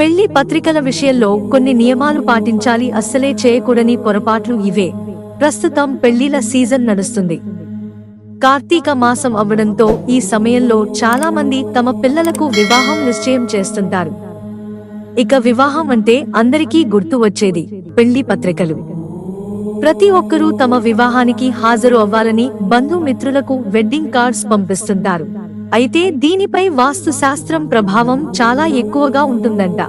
పెళ్ళి పత్రికల విషయంలో కొన్ని నియమాలు పాటించాలి అస్సలే చేయకూడని పొరపాట్లు ఇవే. ప్రస్తుతం పెళ్ళిల సీజన్ నడుస్తుంది. కార్తీక మాసం అవ్వడంతో ఈ సమయంలో చాలా మంది తమ పిల్లలకు వివాహం నిశ్చయం చేస్తుంటారు. ఇక వివాహం అంటే అందరికీ గుర్తు వచ్చేది పెళ్ళి పత్రికలు. ప్రతి ఒక్కరూ తమ వివాహానికి హాజరు అవ్వాలని బంధుమిత్రులకు వెడ్డింగ్ కార్డ్స్ పంపిస్తుంటారు. అయితే దీనిపై వాస్తు శాస్త్రం ప్రభావం చాలా ఎక్కువగా ఉంటుందంట.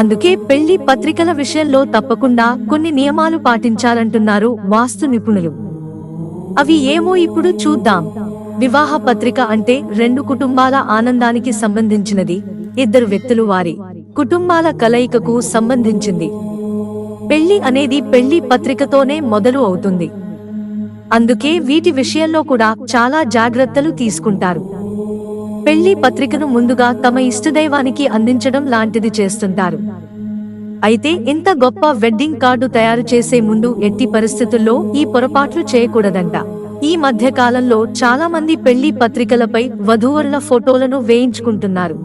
అందుకే పెళ్ళి పత్రికల విషయంలో తప్పకుండా కొన్ని నియమాలు పాటించాలంటున్నారు వాస్తు నిపుణులు. అవి ఏమో ఇప్పుడు చూద్దాం. వివాహ పత్రిక అంటే రెండు కుటుంబాల ఆనందానికి సంబంధించినది ఇద్దరు వ్యక్తులు వారి కుటుంబాల కలయికకు సంబంధించింది. పెళ్ళి అనేది పెళ్ళి పత్రికతోనే మొదలు అవుతుంది. అందుకే వీటి విషయంలో కూడా చాలా జాగ్రత్తలు తీసుకుంటారు. పెళ్ళి పత్రికను ముందుగా తమ ఇష్టదైవానికి అందించడం లాంటిది చేస్తుంటారు. అయితే ఇంత గొప్ప వెడ్డింగ్ కార్డు తయారు చేసే ముందు ఎట్టి పరిస్థితుల్లో ఈ పొరపాట్లు చేయకూడదంట. ఈ మధ్య కాలంలో చాలా మంది పెళ్ళి పత్రికలపై వధూవరుల ఫోటోలను వేయించుకుంటున్నారు.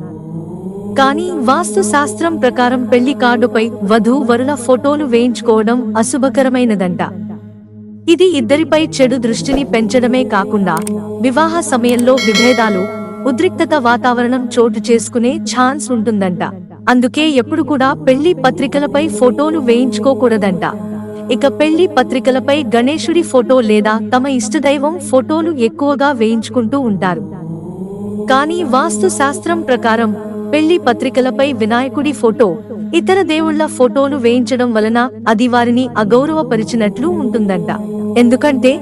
కానీ వాస్తు శాస్త్రం ప్రకారం పెళ్ళి కార్డుపై వధూ వరుల ఫోటోలు వేయించుకోవడం అశుభకరమైనదంట. ఇది ఇద్దరిపై చెడు దృష్టిని పెంచడమే కాకుండా వివాహ సమయంలో విభేదాలు ఉద్రిక్తత వాతావరణం చోటు చేసుకునే ఛాన్స్ ఉంటుందంట. అందుకే ఎప్పుడు కూడా పెళ్ళి పత్రికలపై ఫోటోలు వేయించుకోకూడదంట. ఇక పెళ్ళి పత్రికలపై గణేశుడి ఫోటో లేదా తమ ఇష్టదైవం ఫోటోలు ఎక్కువగా వేయించుకుంటూ ఉంటారు. కానీ వాస్తు శాస్త్రం ప్రకారం పెళ్ళి పత్రికలపై వినాయకుడి ఫోటో ఇతర దేవుళ్ళ ఫోటోలు వేయించడం వలన అది వారిని అగౌరవపరిచినట్లు ఉంటుందంట. ఎందుకంటే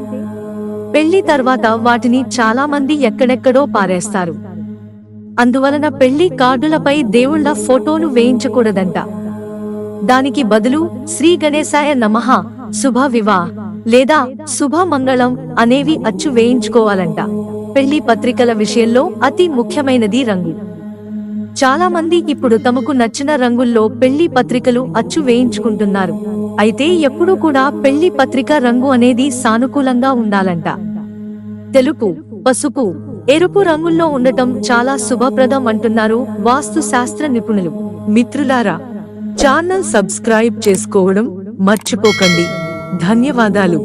పెళ్ళి తర్వాత వాటిని చాలా మంది ఎక్కడెక్కడో పారేస్తారు. అందువలన పెళ్ళి కార్డులపై దేవుళ్ళ ఫోటోలు వేయించకూడదంట. దానికి బదులు శ్రీ గణేశాయ నమః శుభ వివాహ లేదా శుభ మంగళం అనేవి అచ్చు వేయించుకోవాలంట. పెళ్ళి పత్రికల విషయంలో అతి ముఖ్యమైనది రంగు. చాలా మంది ఇప్పుడు తమకు నచ్చిన రంగుల్లో పెళ్ళి పత్రికలు అచ్చు వేయించుకుంటున్నారు. అయితే ఎప్పుడూ కూడా పెళ్ళి పత్రిక రంగు అనేది సానుకూలంగా ఉండాలంట. తెలుపు పసుపు ఎరుపు రంగుల్లో ఉండటం చాలా శుభప్రదం అంటున్నారు వాస్తు శాస్త్ర నిపుణులు. మిత్రులారా ఛానల్ సబ్స్క్రైబ్ చేసుకోవడం మర్చిపోకండి. ధన్యవాదాలు.